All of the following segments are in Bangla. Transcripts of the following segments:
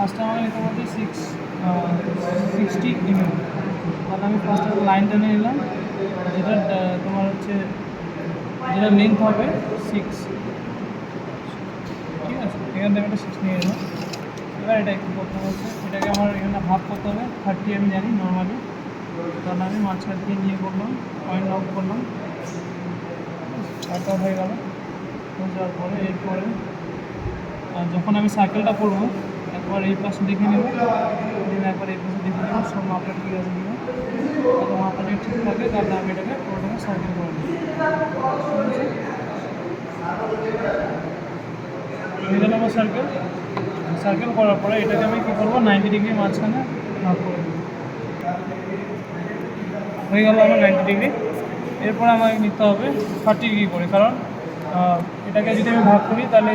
ফার্স্টে আমাকে নিতে বলছে সিক্স সিক্সটি এমএম তাহলে আমি ফার্স্টে লাইন টেনে নিলাম। যেটা তোমার হচ্ছে, যেটা লেন্থ হবে সিক্স ঠিক আছে, এখান থেকে একটা সিক্স নিয়ে নিলাম। এবার এটা একটু করতে হচ্ছে এটাকে আমার এখানে হাফ করতে হবে থার্টি আমি জানি নর্মালি তাহলে আমি মাঝখান থেকে নিয়ে করলাম পয়েন্ট আউট করলাম। একটা হয়ে গেল। যাওয়ার পরে এরপরে যখন আমি সাইকেলটা করব একবার এই পাশে দেখে নেব। দিন একবার এই পাশে দেখে নেব, সব মাপটা ঠিক আছে কিনা। তাহলে মাপটা যদি ঠিক থাকে তাহলে আমি এটাকে পুরোটাকে সাইকেল করে নেব। গেল আমার সার্কেল সার্কেল করার পরে এটাকে আমি কী করব নাইনটি ডিগ্রি মাঝখানে ভাগ করে দেবো হয়ে গেল আমার নাইনটি ডিগ্রি এরপরে আমাকে নিতে হবে থার্টি ডিগ্রি করে, কারণ এটাকে যদি আমি ভাগ করি, তাহলে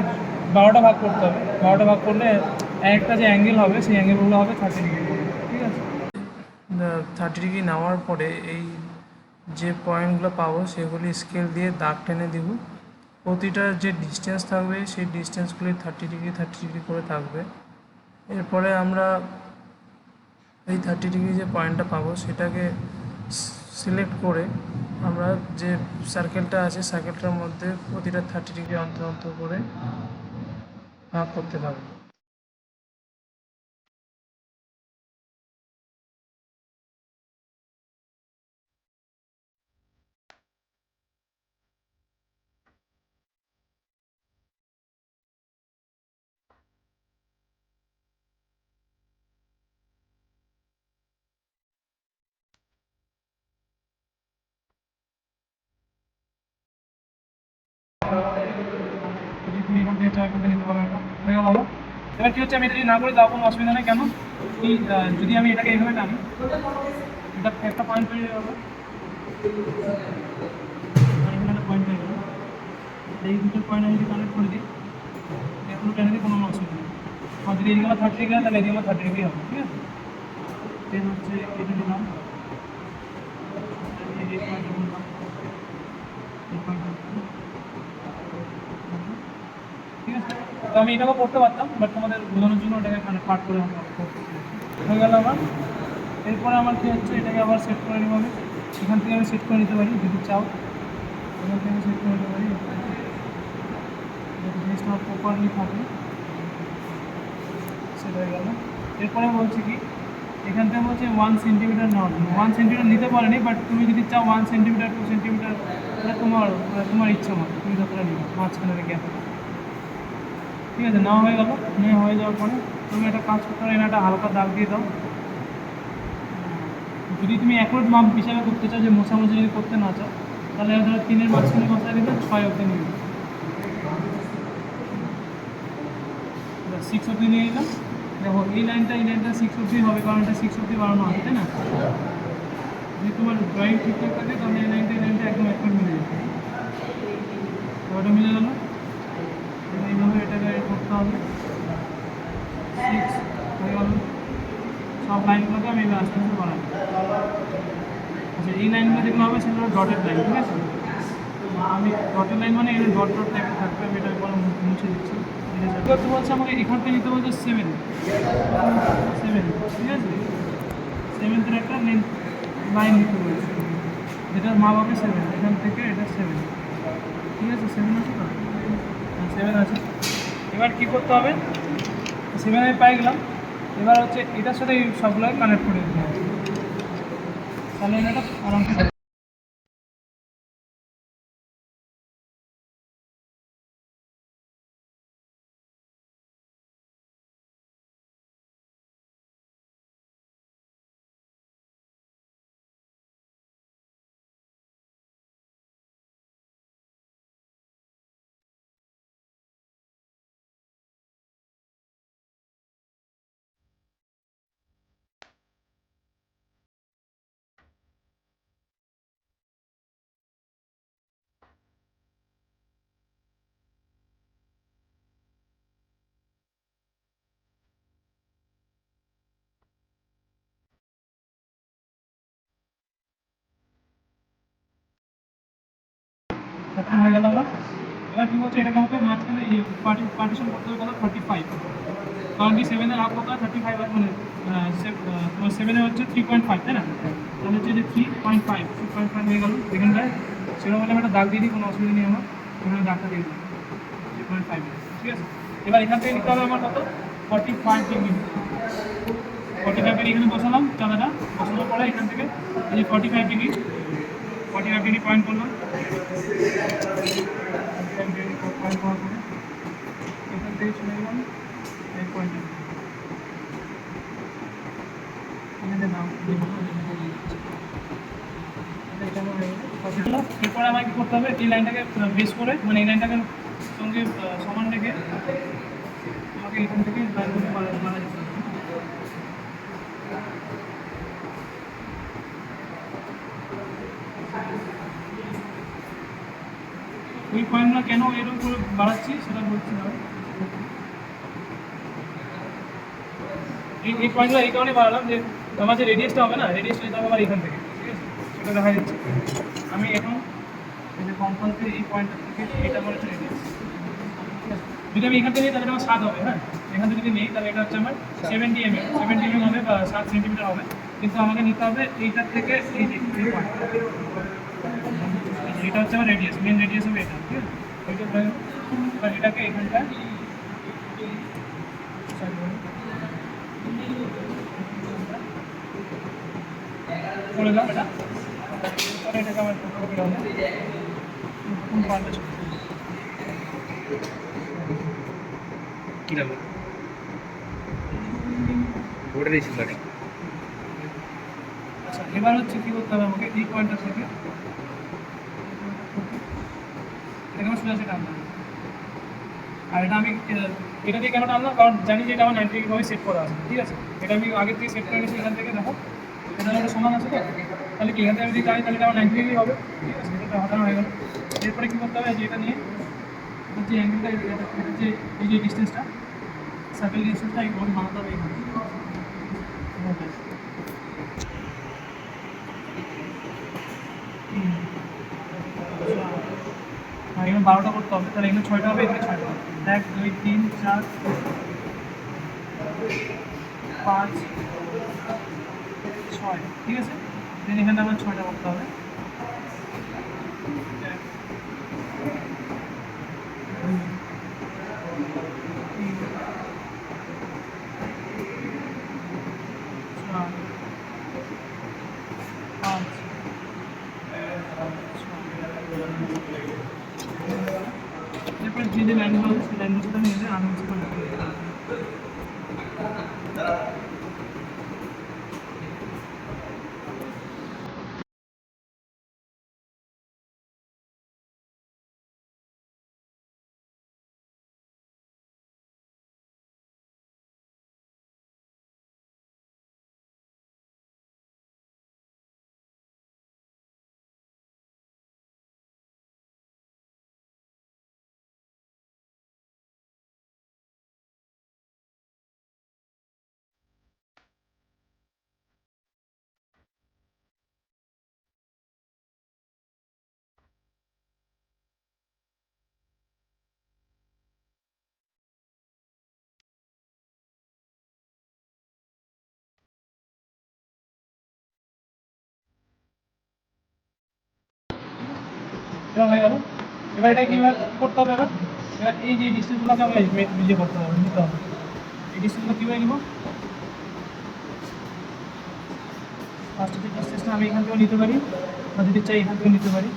বারোটা ভাগ করতে হবে। বারোটা ভাগ করলে একটা যে অ্যাঙ্গেল হবে, সেই অ্যাঙ্গেলগুলো হবে থার্টি ডিগ্রি ঠিক আছে? থার্টি ডিগ্রি নেওয়ার পরে এই যে পয়েন্টগুলো পাবো, সেগুলি স্কেল দিয়ে দাগ টেনে দিব। প্রতিটার যে ডিস্টেন্স থাকবে, সেই ডিস্টেন্সগুলি থার্টি ডিগ্রি থার্টি ডিগ্রি করে থাকবে। এরপরে আমরা এই থার্টি ডিগ্রি যে পয়েন্টটা পাবো, সেটাকে সিলেক্ট করে আমরা যে সার্কেলটা আছে সার্কেলটার মধ্যে প্রতিটা থার্টি ডিগ্রি অন্তর অন্তর করে ভাগ করতে পারব। এবার কি হচ্ছে আমি এটা যদি না করি তাও কোনো অসুবিধা নেই। কেন? কি যদি আমি এটাকে এইভাবে টানি, এটা একটা পয়েন্ট এখানে একটা পয়েন্ট তৈরি হবে এই দুটো পয়েন্ট আমি যদি কানেক্ট করে দিই এগুলো টেনে দিই কোনো অসুবিধা নেই। আর যদি এদিকে আমার থার্টি ডিগ্রি তাহলে এদিকে আমার থার্টি ডিগ্রি হবে, ঠিক আছে? দেন হচ্ছে, এটা দিলাম এই পয়েন্টটা বললাম এই পয়েন্টটা ঠিক আছে তো আমি এটাও করতে পারতাম বাট তোমাদের বোঝানোর জন্য ওটাকে মানে পার্ট করে আমরা হয়ে গেল আমার। এরপরে আমার কী হচ্ছে, এটাকে আবার সেট করে নেব আমি। এখান থেকে আমি সেট করে নিতে পারি, যদি চাও। এখান থেকে সেট করে নিতে পারি। জিনিসটা প্রপারলি থাকে, সেটা হয়ে গেল। এরপরে বলছি কি, এখান থেকে বলছে ওয়ান সেন্টিমিটার নেওয়ার জন্য ওয়ান সেন্টিমিটার নিতে পারেনি বাট তুমি যদি চাও ওয়ান সেন্টিমিটার টু সেন্টিমিটার তোমার তোমার ইচ্ছা মতো তুমি যতটা নিবে, মাঝখানের গ্যাপে ঠিক আছে, নেওয়া হয়ে গেল। নেওয়া হয়ে যাওয়ার পরে তুমি একটা কাজ করতে পারো একটা হালকা দাগ দিয়ে দাও। যদি তুমি অ্যাকুরেট মাপ হিসাবে করতে চাও, যে মোছামুছি যদি করতে না চাও, তাহলে ধরো তিনের মাঝখানে বসায় দিবে, ছয় অবধি নিয়ে সিক্স অবধি নিয়ে নিলাম। দেখো, এই লাইনটা এই লাইনটা সিক্স অবধি হবে, কারণ এটা সিক্স অবধি বাড়ানো হবে তাই না? যদি তোমার ড্রয়িং ঠিকঠাক থাকে, তাহলে এই লাইনটা এই লাইনটা একদম একদম মিলে যাবে। ওটা মিলে গেলো। করতে হবে। সিক্স হয়ে গেল সব লাইনগুলোকে আমি আস্তে আস্তে বাড়াবো আচ্ছা এই লাইনগুলো যেগুলো হবে সেগুলো ডটেড লাইন ঠিক আছে? আমি ডটেড লাইন মানে এখানে ডট ডট টাইপের থাকবে, আমি এটাকে বলে মুছে দিচ্ছি। করতে বলছে আমাকে এখান থেকে নিতে বলছে সেভেন সেভেন ঠিক আছে? সেভেন্থের একটা লাইন নিতে বলছে যেটার মা বাবা সেভেন এখান থেকে এটা সেভেন ঠিক আছে? সেভেন আছে তো? হ্যাঁ সেভেন আছে। এবার কি করতে হবে? সেভেন আমি পাই গেলাম। এবার হচ্ছে এটার সাথে সবগুলোকে কানেক্ট করে দিতে হবে। তাহলে এটা আরামসে হয়ে গেল আমার। এবার কী বলছে এটাকে আমাকে মাঝখানে পার্টিশন করতে হবে কত থার্টি ফাইভ কারণ কি সেভেনের হাফ কত থার্টি ফাইভ মানে আহ, তোমার সেভেনে হচ্ছে থ্রি পয়েন্ট ফাইভ তাই না? তাহলে হচ্ছে যে three point five three point five হয়ে গেল। এখানটায় সেরকম হলে একটা দাগ দিয়ে দিই কোনো অসুবিধা নেই আমার। এখানে দাগটা দিয়ে দিই। থ্রি পয়েন্ট ফাইভ ঠিক আছে? এবার এখান থেকে নিতে হবে আমার কত? Forty five degree forty five degree এখানে বসালাম চাঁদাটা। বসানোর পরে এখান থেকে এই যে forty five degree forty five degree point করলাম পয়েন্ট করার এখান থেকে চলে গেলাম এই পয়েন্টে এখানে নাম এরপরে আমাকে করতে হবে এই লাইনটাকে বেস করে মানে এই লাইনটাকে সঙ্গে সমান রেখে আমাকে এখান থেকে লাইনগুলো মারা মারা যেতে হবে ওই পয়েন্টগুলো কেন এরকম করে বাড়াচ্ছি সেটা বলছি না। এই পয়েন্টগুলো এই কারণে বাড়ালাম যে আমার যে রেডিয়াসটা হবে না রেডিয়াসটা যেতে হবে আমার এখান থেকে, ঠিক আছে? সেটা দেখা যাচ্ছে। আমি এখন এই যে কম্পাসে এই পয়েন্টটা থেকে এটা আমার হচ্ছে রেডিয়াস যদি আমি এখান থেকে নিই, তাহলে আমার সাত হবে হ্যাঁ? এখান থেকে যদি নেই, তাহলে এটা হচ্ছে আমার seventy M M seventy M হবে বা সাত সেন্টিমিটার হবে। কিন্তু আমাকে নিতে হবে এইটার থেকে এই যে point। এটা হচ্ছে আমার রেডিয়াস মেন রেডিয়াস হবে এটা ঠিক আছে? এটা ধরে নাও। এটাকে sorry, করে দাও এটা। এটাকে আমার কপি হবে। কোন পার্টটা ছোট কি ছিল আচ্ছা এবার হচ্ছে কি করতে হবে আমাকে? এই পয়েন্টটা থেকে সোজা আর এটা আমি, এটা দিয়ে কেন টানলাম কারণ জানি যে এটা আমার নাইনটি ডিগ্রিভাবে সেট করা আছে, ঠিক আছে? এটা আমি আগে থেকে সেট করে এখান থেকে দেখো। এটা একটা সমান আছে তাহলে কি এখান যদি টানি তাহলে আমার নাইনটি ডিগ্রি হবে, ঠিক আছে? এটা হটানো হয়ে গেল। এরপরে কী করতে হবে, যে এটা নিয়ে যে অ্যাঙ্গেলটা এটা যে এই যে ডিস্টেন্সটা সার্কেল ডিস্টেন্সটা এই বানাতে হবে এখানে Okay. হ্যাঁ এখানে বারোটা করতে হবে, তাহলে এখানে ছয়টা হবে, এখানে ছয়টা হবে। এক, দুই, তিন, চার, পাঁচ, ছয়, ঠিক আছে? দেন এখানে আমার ছয়টা করতে হবে এক, দুই, তিন, চার, পাঁচ এরপরে যে যে লাইনগুলো আছে সেই লাইনগুলোর এবার হয়ে গেল। এবার এটা কীভাবে করতে হবে এবার? এবার এই যে ডিস্টেন্সগুলোকে আমি ইয়ে করতে হবে, নিতে হবে। এই ডিস্টেন্সগুলো কীভাবে নিব? ফার্স্ট যে ডিস্টেন্সটা আমি এখান থেকেও নিতে পারি, বা যদি চাই এখান থেকেও নিতে পারি।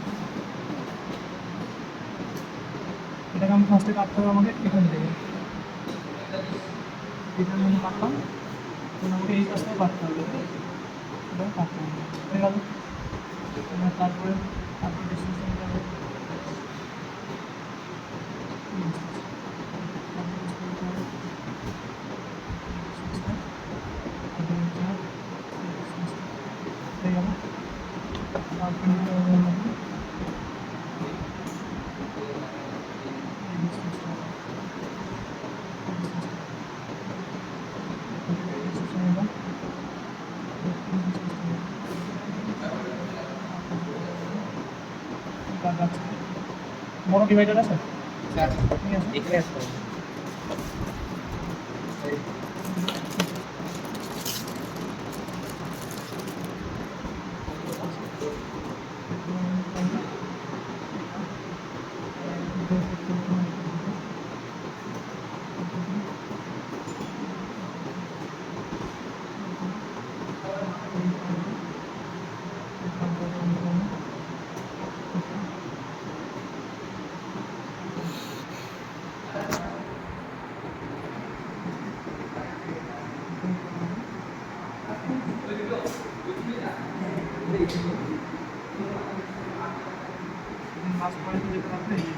এটাকে আমি ফার্স্টে কাটতে হবে আমাকে এখান থেকে এখানে আমি কাটলাম। তখন আমাকে এই থেকে কাটতে হবে। এটা কাটতে হবে। হয়ে গেল। তারপরে তারপরে ডিস্টেন্সটা নিতে হবে বড় ডিভাইডার আছে? এখানে আসতে হবে মাছ পয়েন্ট যেটা আছে এই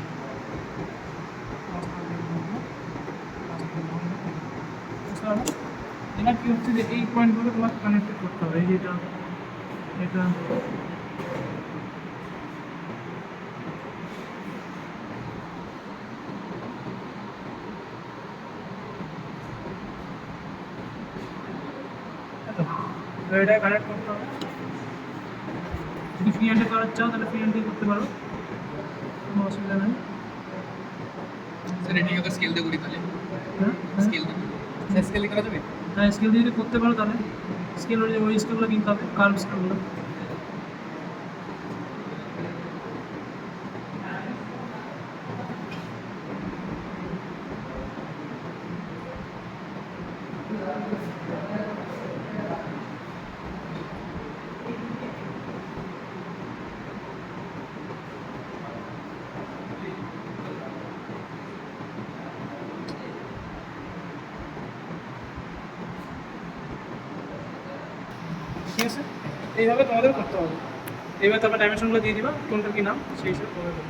এটা কি হচ্ছে যে এই পয়েন্টগুলো তোমাকে কানেক্টেড করতে হবে এই যে এটা এটা। এতো। তো এটা কানেক্ট করতে হবে। যদি ফ্রি হ্যান্ডে করার চাও তাহলে ফ্রি হ্যান্ডে করতে পারো। কোনো অসুবিধা নেই। স্যার এটি ওকে স্কেল দিয়ে করি তাহলে? হ্যাঁ? স্কেল দিয়ে স্যার স্কেল করা যাবে? হ্যাঁ স্কেল দিয়ে যদি করতে পারো তাহলে স্কেল ওই স্কেলগুলো কিনতে হবে কার্ভ স্কেলগুলো। আছে এইভাবে তোমাদের করতে হবে। এইভাবে তারপর ডাইমেনশনগুলো দিয়ে দিবা কোনটা কি নাম, সেই হিসেবে তোমাদের।